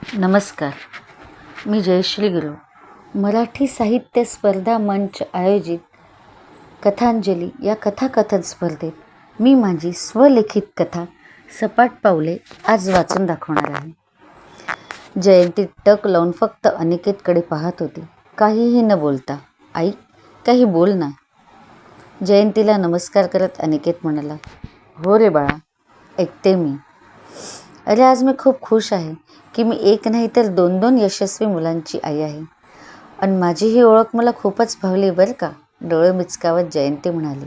नमस्कार. मी जयश्री गुरु. मराठी साहित्य स्पर्धा मंच आयोजित कथांजली या कथाकथन स्पर्धेत मी माझी स्वलिखित कथा सपाट पावले आज वाचून दाखवणार आहे. जयंती टक लावून फक्त अनिकेतकडे पाहत होती. काहीही न बोलता आई काही बोल ना. जयंतीला नमस्कार करत अनिकेत म्हणाला हो रे बाळा ऐकते मी. अरे आज मी खूप खुश आहे की मी एक नाही तर दोन दोन यशस्वी मुलांची आई आहे. आणि माझी ही ओळख मला खूपच भावली बरं का डोळे मिचकावत जयंती म्हणाली.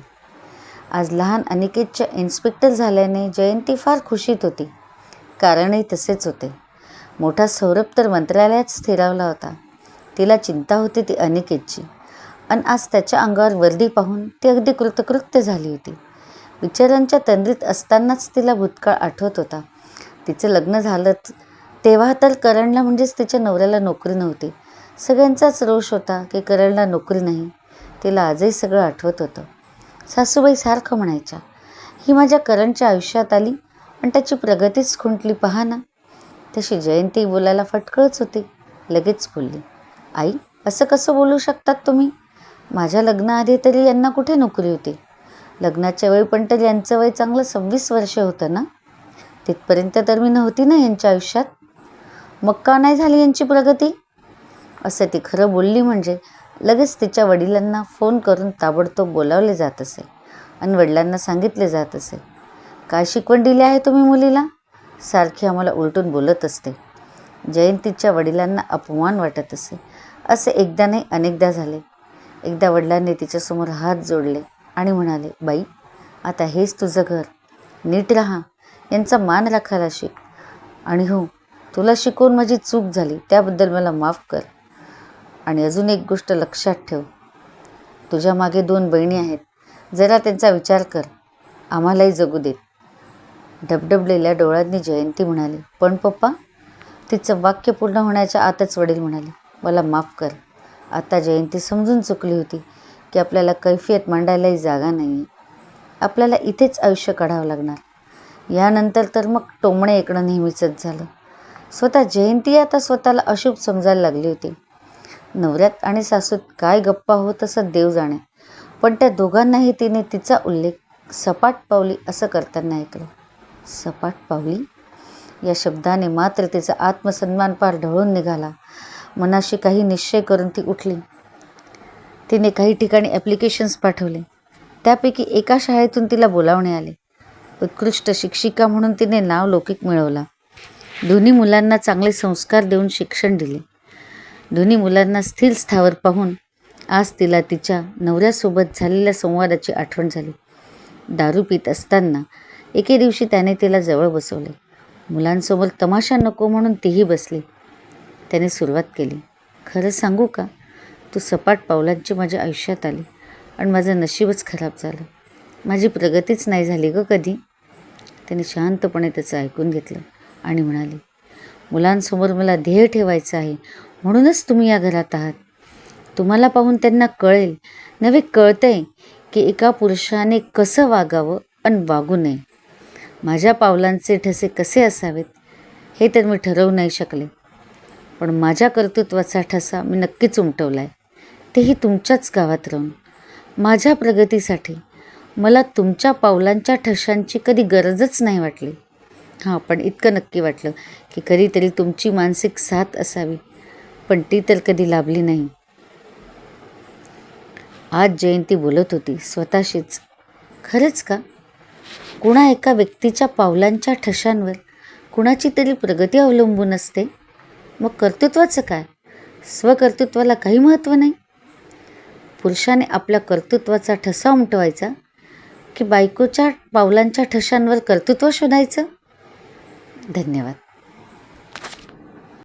आज लहान अनिकेतच्या इन्स्पेक्टर झाल्याने जयंती फार खुशीत होती. कारणही तसेच होते. मोठा सौरभ तर मंत्रालयात स्थिरावला होता. तिला चिंता होती ती अनिकेतची. आणि आज त्याच्या अंगावर वर्दी पाहून ती अगदी कृतकृत्य झाली होती. विचारांच्या तंद्रीत असतानाच तिला भूतकाळ आठवत होता. तिचं लग्न झालं तेव्हा तर करणला म्हणजेच तिच्या नवऱ्याला नोकरी नव्हती. सगळ्यांचाच रोष होता की करणला नोकरी नाही. तिला आजही सगळं आठवत होतं. सासूबाई सारखं म्हणायच्या ही माझ्या करणच्या आयुष्यात आली आणि त्याची प्रगतीच खुंटली पहा ना. तशी जयंती बोलायला फटकळच होती. लगेच बोलली आई असं कसं बोलू शकतात तुम्ही? माझ्या लग्नाआधी तरी यांना कुठे नोकरी होती? लग्नाच्या वेळी पण तरी यांचं वय चांगलं सव्वीस वर्ष होतं ना? तिथपर्यंत तर मी नव्हती ना यांच्या आयुष्यात. मग का नाही झाली यांची प्रगती? असं ती खरं बोलली म्हणजे लगेच तिच्या वडिलांना फोन करून ताबडतोब बोलावले जात असे आणि वडिलांना सांगितले जात असे. काय शिकवण दिली आहे तुम्ही मुलीला? सारखी आम्हाला उलटून बोलत असते. जयंतीच्या वडिलांना अपमान वाटत असे. असे एकदा नाही अनेकदा झाले. एकदा वडिलांनी तिच्यासमोर हात जोडले आणि म्हणाले बाई आता हेच तुझं घर. नीट राहा. यांचा मान राखायला शिक आणि हो तुला शिकवून माझी चूक झाली त्याबद्दल मला माफ कर. आणि अजून एक गोष्ट लक्षात ठेव. तुझ्या मागे दोन बहिणी आहेत. जरा त्यांचा विचार कर. आम्हालाही जगू देत. डबडबलेल्या डोळ्यांनी जयंती म्हणाली पण पप्पा तिचं वाक्य पूर्ण होण्याच्या आतच वडील म्हणाले मला माफ कर. आता जयंती समजून चुकली होती की आपल्याला कैफियत मांडायलाही जागा नाही आहे आपल्याला इथेच आयुष्य काढावं लागणार. यानंतर तर मग टोमणे ऐकणं नेहमीचंच झालं. स्वतः जयंती आता स्वतःला अशुभ समजायला लागली होती. नवऱ्यात आणि सासूत काय गप्पा होत असं देव जाणे. पण त्या दोघांनाही तिने तिचा उल्लेख सपाट पावली असं करताना ऐकलं. सपाट पावली? या शब्दाने मात्र तिचा आत्मसन्मान पार ढळून निघाला. मनाशी काही निश्चय करून ती उठली. तिने काही ठिकाणी ॲप्लिकेशन्स पाठवले. त्यापैकी एका शाळेतून तिला बोलावणे आले. उत्कृष्ट शिक्षिका म्हणून तिने नाव लौकिक मिळवला. दोन्ही मुलांना चांगले संस्कार देऊन शिक्षण दिले. दोन्ही मुलांना स्थिर स्थावर पाहून आज तिला तिच्या नवऱ्यासोबत झालेल्या संवादाची आठवण झाली. दारू पित असताना एके दिवशी त्याने तिला जवळ बसवले. मुलांसमोर तमाशा नको म्हणून तीही बसली. त्याने सुरुवात केली. खरं सांगू का? तू सपाट पावलांची माझ्या आयुष्यात आली आणि माझं नशीबच खराब झालं. माझी प्रगतीच नाही झाली ग कधी. त्याने शांतपणे त्याचं ऐकून घेतलं आणि म्हणाले मुलांसमोर मला ध्येय ठेवायचं आहे. म्हणूनच तुम्ही या घरात आहात. तुम्हाला पाहून त्यांना कळेल. नव्हे कळतंय की एका पुरुषाने कसं वागावं आणि वागू नये. माझ्या पावलांचे ठसे कसे असावेत हे तर मी ठरवू नाही शकले. पण माझ्या कर्तृत्वाचा ठसा मी नक्कीच उमटवला आहे तेही तुमच्याच गावात राहून. माझ्या प्रगतीसाठी मला तुमच्या पावलांच्या ठशांची कधी गरजच नाही वाटली. हां पण इतकं नक्की वाटलं की कधीतरी तुमची मानसिक साथ असावी पण ती तर कधी लाभली नाही. आज जयंती बोलत होती स्वतःशीच. खरंच का? कुणा एका व्यक्तीच्या पावलांच्या ठशांवर कुणाची तरी प्रगती अवलंबून असते? मग कर्तृत्वाचं काय? स्वकर्तृत्वाला काही महत्त्व नाही? पुरुषाने आपल्या कर्तृत्वाचा ठसा उमटवायचा की बायकोच्या पावलांच्या ठशांवर कर्तृत्व शोधायचं? धन्यवाद.